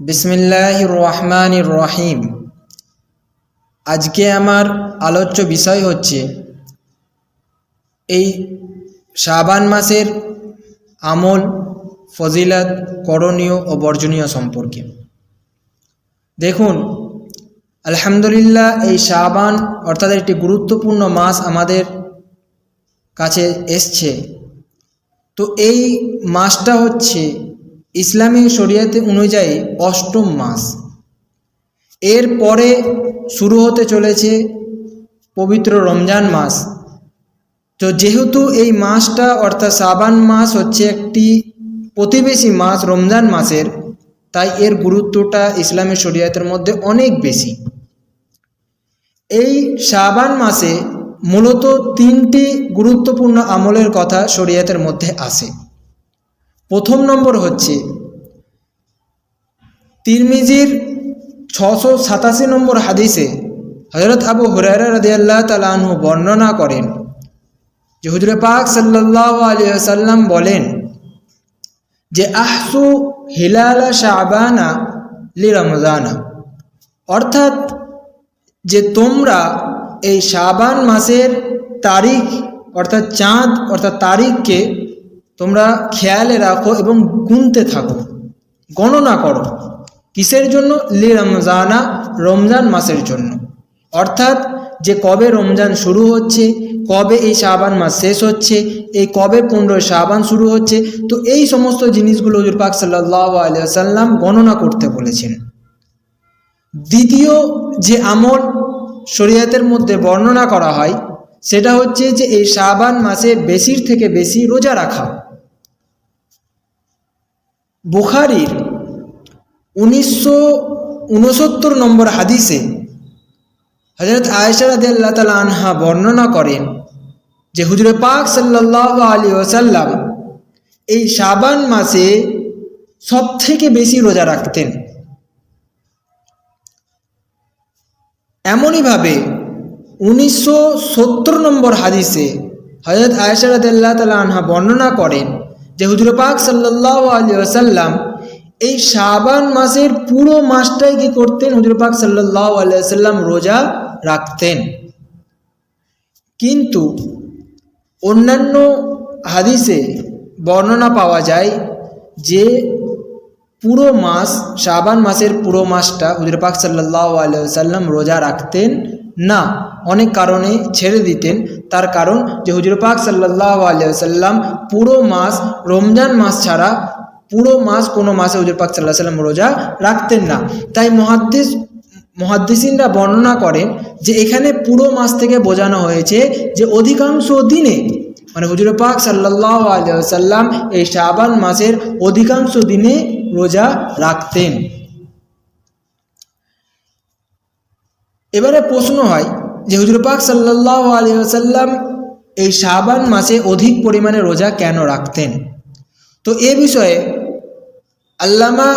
বিসমিল্লাহ রহমান রহিম আজকে আমার আলোচ্য বিষয় হচ্ছে, এই শাবান মাসের আমল, ফজিলাত, করণীয় ও বর্জনীয় সম্পর্কে। দেখুন, আলহামদুলিল্লাহ এই শাবান অর্থাৎ একটি গুরুত্বপূর্ণ মাস আমাদের কাছে এসছে। তো এই মাসটা হচ্ছে ইসলামী শরিয়াতে অনুযায়ী অষ্টম মাস। এর পরে শুরু হতে চলেছে পবিত্র রমজান মাস। তো যেহেতু এই মাসটা, অর্থাৎ সাবান মাস হচ্ছে একটি প্রতিবেশী মাস রমজান মাসের, তাই এর গুরুত্বটা ইসলামী শরিয়াতের মধ্যে অনেক বেশি। এই সাবান মাসে মূলত তিনটি গুরুত্বপূর্ণ আমলের কথা শরিয়াতের মধ্যে আসে। প্রথম নম্বর হচ্ছে তিরমিজির ছশো সাতাশি নম্বর হাদিসে হজরত আবু হুরারা রদিয়াল্লাহ তালাহু বর্ণনা করেন যে হুজুরে পাক সাল্লাহ আলিয়া সাল্লাম বলেন যে আহসু হিলালা শাবানা লি রমজানা। অর্থাৎ যে তোমরা এই শাবান মাসের তারিখ অর্থাৎ চাঁদ অর্থাৎ তারিখকে তোমরা খেয়ালে রাখো এবং গুনতে থাকো। গণনা করো, কিসের জন্য? লি রমজানা, রমজান মাসের জন্য। অর্থাৎ, যে কবে রমজান শুরু হচ্ছে, কবে এই শাবান মাস শেষ হচ্ছে, এই কবে পনেরো শাবান শুরু হচ্ছে, তো এই সমস্ত জিনিসগুলো হজুর পাক সাল্লাহ আলিয়াল্লাম গণনা করতে বলেছেন। দ্বিতীয় যে আমল শরীয়তের মধ্যে বর্ণনা করা হয়, সেটা হচ্ছে যে এই শাবান মাসে বেশির থেকে বেশি রোজা রাখা। বুখারির উনিশশো উনসত্তর নম্বর হাদিসে হজরত আয়সারাদ আল্লাহ তালা আনহা বর্ণনা করেন যে হুজুরে পাক সাল্লাহ আলী ওসাল্লাম এই শাবান মাসে সব থেকে বেশি রোজা রাখতেন। এমনইভাবে উনিশশো সত্তর নম্বর হাদিসে হজরত আয়সারাদ আল্লাহ তালা আনহা বর্ণনা করেন যে হুজুর পাক সাল্লাহ আলী আসাল্লাম এই শাবান মাসের পুরো মাসটাই কি করতেন? হুজুর পাক সাল্লাহ আলিয়াল্লাম রোজা রাখতেন। কিন্তু অন্যান্য হাদিসে বর্ণনা পাওয়া যায় যে পুরো মাস, শাবান মাসের পুরো মাসটা হুজুর পাক সাল্লাহ আলিয়াল্লাম রোজা রাখতেন না। অনেক কারণে ছেড়ে দিতেন। তার কারণ যে হুজুর পাক সাল্লাহ আলিয়াল্লাম পুরো মাস, রমজান মাস ছাড়া পুরো মাস কোনো মাসে হুজুর পাক সাল্লাহ সাল্লাম রোজা রাখতেন না। তাই মহাদ্দিস, মহাদ্দিসিনরা বর্ণনা করেন যে এখানে পুরো মাস থেকে বোঝানো হয়েছে যে অধিকাংশ দিনে মানে হুজুর পাক সাল্লাহ আলিয়াল্লাম এই শাবান মাসের অধিকাংশ দিনে রোজা রাখতেন। এবারে প্রশ্ন হয় যে হুজুর পাক সাল্লাহ আলী আসাল্লাম এই শাবান মাসে অধিক পরিমাণে রোজা কেন রাখতেন? তো এ বিষয়ে আল্লামা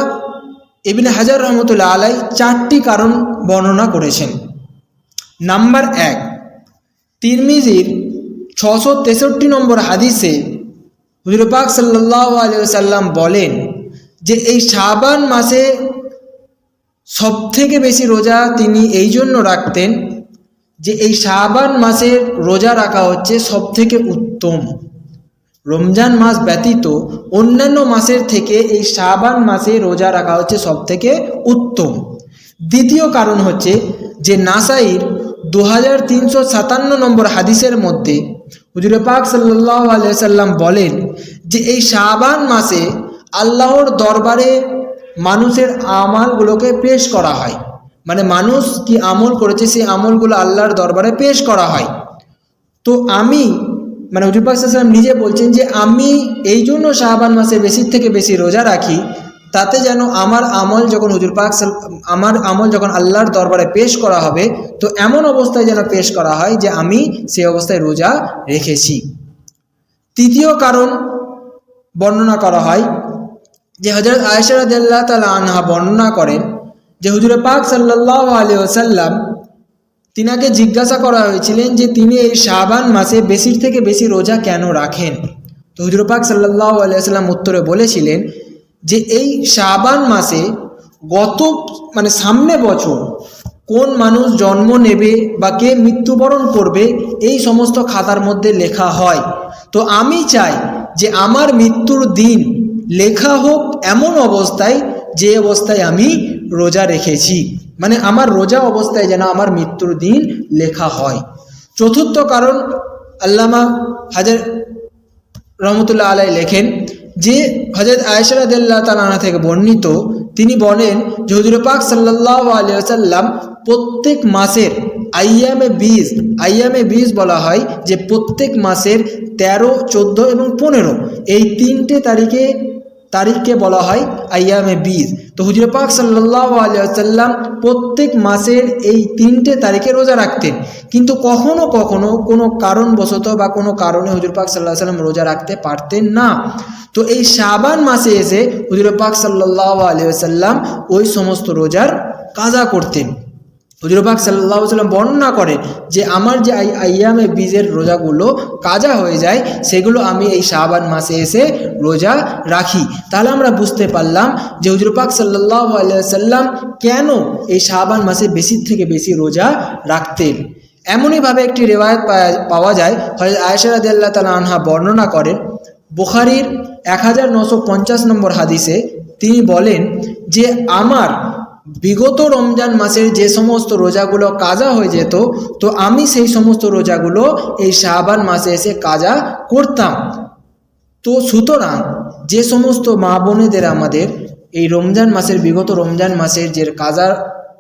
ইবিন হাজার রহমতুল্লা আলাই চারটি কারণ বর্ণনা করেছেন। নাম্বার এক, তিরমিজির ছশো তেষট্টি নম্বর হাদিসে হুজুর পাক সাল্লাহ আলী সাল্লাম বলেন যে এই শাবান মাসে সব থেকে বেশি রোজা তিনি এই জন্য রাখতেন যে এই শাবান মাসের রোজা রাখা হচ্ছে সব থেকে উত্তম। রমজান মাস ব্যতীত অন্যান্য মাসের থেকে এই শাবান মাসে রোজা রাখা হচ্ছে সব থেকে উত্তম। দ্বিতীয় কারণ হচ্ছে যে নাসাইর দু হাজার তিনশো সাতান্ন নম্বর হাদিসের মধ্যে হুজুরে পাক সাল্লাহ সাল্লাম বলেন যে এই শাবান মাসে আল্লাহর দরবারে মানুষের আমালগুলোকে পেশ করা হয়। মানে মানুষ কি আমল করেছে, সেই আমলগুলো আল্লাহর দরবারে পেশ করা হয়। তো আমি মানে হুজুর পাক সাল্লাম নিজে বলছেন যে আমি এই জন্য শাহবান মাসে বেশির থেকে বেশি রোজা রাখি, তাতে যেন আমার আমল যখন হুজুর পাক আমার আমল যখন আল্লাহর দরবারে পেশ করা হবে, তো এমন অবস্থায় যেন পেশ করা হয় যে আমি সেই অবস্থায় রোজা রেখেছি। তৃতীয় কারণ বর্ণনা করা হয় যে হজরত আয়সারদাল্লাহ তালা আনহা বর্ণনা করেন যে হুজুরে পাক সাল্লাহ আলী ওসাল্লাম তিনাকে জিজ্ঞাসা করা হয়েছিলেন যে তিনি এই শাবান মাসে বেশির থেকে বেশি রোজা কেন রাখেন? তো হুজুর পাক সাল্লাহ আলিয়াল্লাম উত্তরে বলেছিলেন যে এই শাবান মাসে গত মানে সামনে বছর কোন মানুষ জন্ম নেবে বা কে মৃত্যুবরণ করবে, এই সমস্ত খাতার মধ্যে লেখা হয়। তো আমি চাই যে আমার মৃত্যুর দিন লেখা হোক এমন অবস্থায় যে অবস্থায় আমি রোজা রেখেছি। মানে আমার রোজা অবস্থায় যেন আমার মৃত্যুর দিন লেখা হয়। চতুর্থ কারণ আল্লামা হাজার রহমতুল্লাহ আলাই লেখেন যে হজরত আয়সরাদাল্লাহ তালানা থেকে বর্ণিত, তিনি বলেন যে হুজুর পাক সাল্লাহ আলিয়াল্লাম প্রত্যেক মাসের আইয়ামে বীজ আইয়ামে বীজ বলা হয় যে প্রত্যেক মাসের তেরো, চোদ্দ এবং পনেরো, এই তিনটে তারিখে তারিখকে বলা হয় আইয়ামে বীজ তো হুজুর পাক সাল্লাহ আলিয়াল্লাম প্রত্যেক মাসের এই তিনটে তারিখে রোজা রাখতেন। কিন্তু কখনো কখনো কোনো কারণবশত বা কোনো কারণে হুজুর পাক সাল্লাহ সাল্লাম রোজা রাখতে পারতেন না। তো এই শাবান মাসে এসে হুজুর পাক সাল্লাহ আলিয়াল্লাম ওই সমস্ত রোজার কাজা করতেন। হুজুর পাক সাল্লাহ সাল্লাম বর্ণনা করেন যে আমার যে আই আইয়ামে বীজের রোজাগুলো কাজা হয়ে যায়, সেগুলো আমি এই শাহবান মাসে এসে রোজা রাখি। তাহলে আমরা বুঝতে পারলাম যে হুজুর পাক সাল্লাহ সাল্লাম কেন এই শাহবান মাসে বেশি থেকে বেশি রোজা রাখতেন? এমনইভাবে একটি রেওয়ায়ত পাওয়া যায় হয়তো আয়সারাদ আল্লাহ তালা আনহা বর্ণনা করেন, বুখারির এক হাজার নশো পঞ্চাশ নম্বর হাদিসে তিনি বলেন যে আমার বিগত রমজান মাসের যে সমস্ত রোজাগুলো কাজা হয়ে যেত, তো আমি সেই সমস্ত রোজাগুলো এই শাহবান মাসে এসে কাজা করতাম। তো সুতরাং যে সমস্ত মা বোনেদের আমাদের এই রমজান মাসের, বিগত রমজান মাসের যে কাজা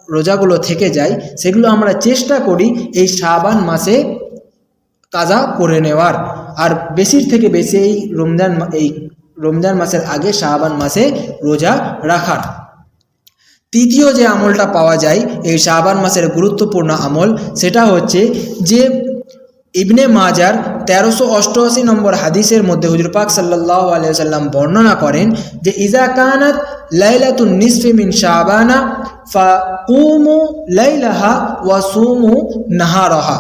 রোজাগুলো থেকে যায়, সেগুলো আমরা চেষ্টা করি এই শাহবান মাসে কাজা করে নেওয়ার। আর বেশির থেকে বেশি এই রমজান এই রমজান মাসের আগে শাহবান মাসে রোজা রাখার। তৃতীয় যে আমলটা পাওয়া যায়, এই শাহবান মাসের গুরুত্বপূর্ণ আমল, সেটা হচ্ছে যে ইবনে মাজার তেরোশো অষ্টআশি নম্বর হাদিসের মধ্যে হুজুর পাক সাল্লাহ আলিয়াল্লাম বর্ণনা করেন যে ইজা কানাত লাইলাতুন নিসফি মিন শাহবানা ফা কুমু লাইলাহা ওয়া সুমু নাহারহা।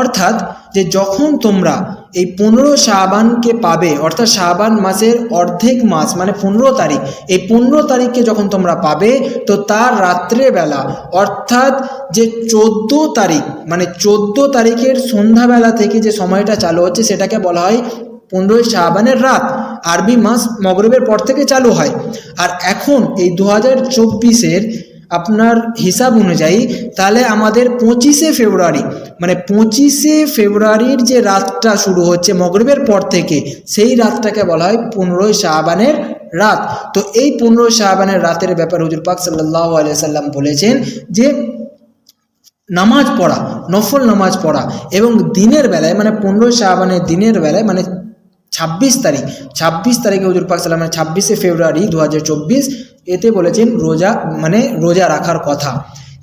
অর্থাৎ যে যখন তোমরা এই পনেরো শাহবানকে পাবে, অর্থাৎ শাহবান মাসের অর্ধেক মাস মানে পনেরো তারিখ, এই পনেরো তারিখকে যখন তোমরা পাবে, তো তার রাত্রেবেলা, অর্থাৎ যে চোদ্দ তারিখ মানে চোদ্দ তারিখের সন্ধ্যাবেলা থেকে যে সময়টা চালু হচ্ছে, সেটাকে বলা হয় পনেরোই শাহবানের রাত। আরবি মাস মগরবের পর থেকে চালু হয়। আর এখন এই দু হাজার চব্বিশের আপনার হিসাব অনুযায়ী তাহলে আমাদের পঁচিশে ফেব্রুয়ারি মানে পঁচিশে ফেব্রুয়ারির যে রাতটা শুরু হচ্ছে মগরবের পর থেকে, সেই রাতটাকে বলা হয় পনেরোই শাহবানের রাত। তো এই পনেরোই শাহবানের রাতের ব্যাপারে হুজুর পাক সাল্লাহ আলিয়া সাল্লাম বলেছেন যে নামাজ পড়া, নফল নামাজ পড়া এবং দিনের বেলায় মানে পনেরোই শাহবানের দিনের বেলায় মানে ছাব্বিশ তারিখ, ছাব্বিশ তারিখে হুজুর পাক সাল্লামের ছাব্বিশে ফেব্রুয়ারি দু হাজার চব্বিশ এতে বলেছেন রোজা মানে রোজা রাখার কথা।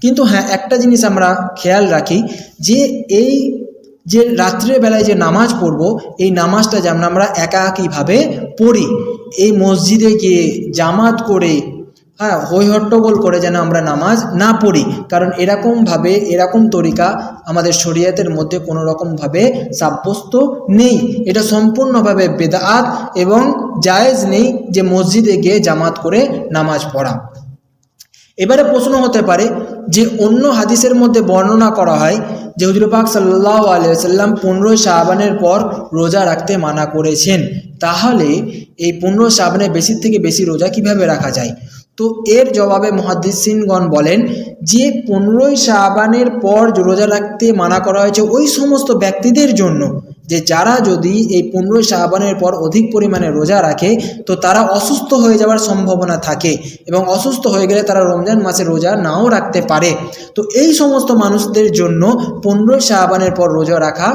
কিন্তু হ্যাঁ একটা জিনিস আমরা খেয়াল রাখি যে এই যে রাত্রেবেলায় যে নামাজ পড়ব, এই নামাজটা যেমন আমরা একাকীভাবে পড়ি, এই মসজিদে গিয়ে জামাত করে হ্যাঁ হই হট্টগোল করে যেন আমরা নামাজ না পড়ি। কারণ এরকমভাবে, এরকম তরিকা আমাদের শরীয়তের মধ্যে কোনো রকমভাবে সাব্যস্ত নেই। এটা সম্পূর্ণভাবে বেদাত এবং জায়েজ নেই যে মসজিদে গিয়ে জামাত করে নামাজ পড়া। এবারে প্রশ্ন হতে পারে যে অন্য হাদিসের মধ্যে বর্ণনা করা হয় যে হুজুর পাক সাল্লাহ আলিয়াল্লাম পনেরোই শাহবানের পর রোজা রাখতে মানা করেছেন। তাহলে এই পনেরো শাহবানে বেশি থেকে বেশি রোজা কীভাবে রাখা যায়? তো এর জবাবে মহাদিসিনগণ বলেন, যে পনেরোই শাহবানের পর রোজা রাখতে মানা করা হয়েছে ওই সমস্ত ব্যক্তিদের জন্য, যে যারা যদি এই পনেরোই শাহবানের পর অধিক পরিমাণে রোজা রাখে, তো তারা অসুস্থ হয়ে যাওয়ার সম্ভাবনা থাকে এবং অসুস্থ হয়ে গেলে তারা রমজান মাসে রোজা নাও রাখতে পারে। তো এই সমস্ত মানুষদের জন্য পনেরোই শাহবানের পর রোজা রাখা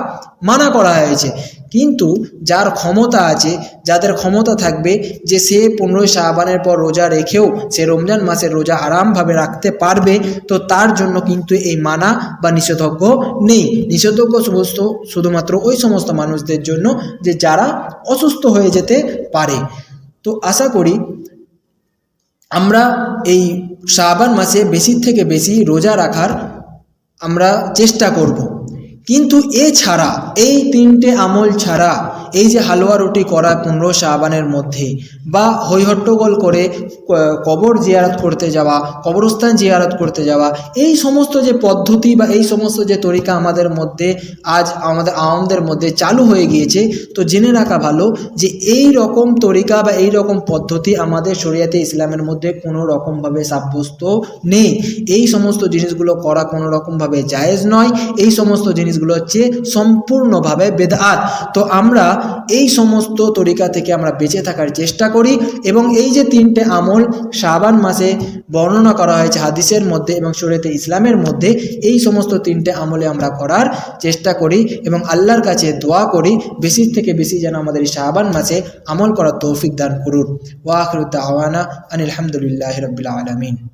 মানা করা হয়েছে। কিন্তু যার ক্ষমতা আছে, যাদের ক্ষমতা থাকবে যে সে পনেরোই শাহবানের পর রোজা রেখেও সে রমজান মাসের রোজা আরামভাবে রাখতে পারবে, তো তার জন্য কিন্তু এই মানা বা নিষেধজ্ঞ নেই। নিষেধাজ্ঞ সমস্ত, শুধুমাত্র ওই সমস্ত মানুষদের জন্য যে যারা অসুস্থ হয়ে যেতে পারে। তো আশা করি আমরা এই শাহবান মাসে বেশি থেকে বেশি রোজা রাখার আমরা চেষ্টা করব। কিন্তু এছাড়া এই তিনটে আমল ছাড়া এই যে হালুয়া রুটি করা পনেরো শাহবানের মধ্যে বা হৈহট্টগোল করে কবর জিয়ারত করতে যাওয়া, কবরস্থান জিয়ারত করতে যাওয়া, এই সমস্ত যে পদ্ধতি বা এই সমস্ত যে তরিকা আমাদের মধ্যে আজ আমাদের আওয়ামদের মধ্যে চালু হয়ে গিয়েছে, তো জেনে রাখা ভালো যে এই রকম তরিকা বা এই রকম পদ্ধতি আমাদের শরিয়াতে ইসলামের মধ্যে কোনো রকমভাবে সাব্যস্ত নেই। এই সমস্ত জিনিসগুলো করা কোনো রকমভাবে জায়েজ নয়। এই সমস্ত জিনিসগুলো হচ্ছে সম্পূর্ণভাবে বেদাত। তো আমরা এই সমস্ত তরিকা থেকে আমরা বেঁচে থাকার চেষ্টা করি এবং এই যে তিনটে আমল শাবান মাসে বর্ণনা করা হয়েছে হাদিসের মধ্যে এবং শরীয়তে ইসলামের মধ্যে, এই সমস্ত তিনটে আমলে আমরা করার চেষ্টা করি এবং আল্লাহর কাছে দোয়া করি, বেশি থেকে বেশি যেন আমাদের এই শাবান মাসে আমল করার তৌফিক দান করুন। ওয়াখরুদ্দ আওয়ানা আনিল আলহামদুলিল্লাহ রবিল আলমিন।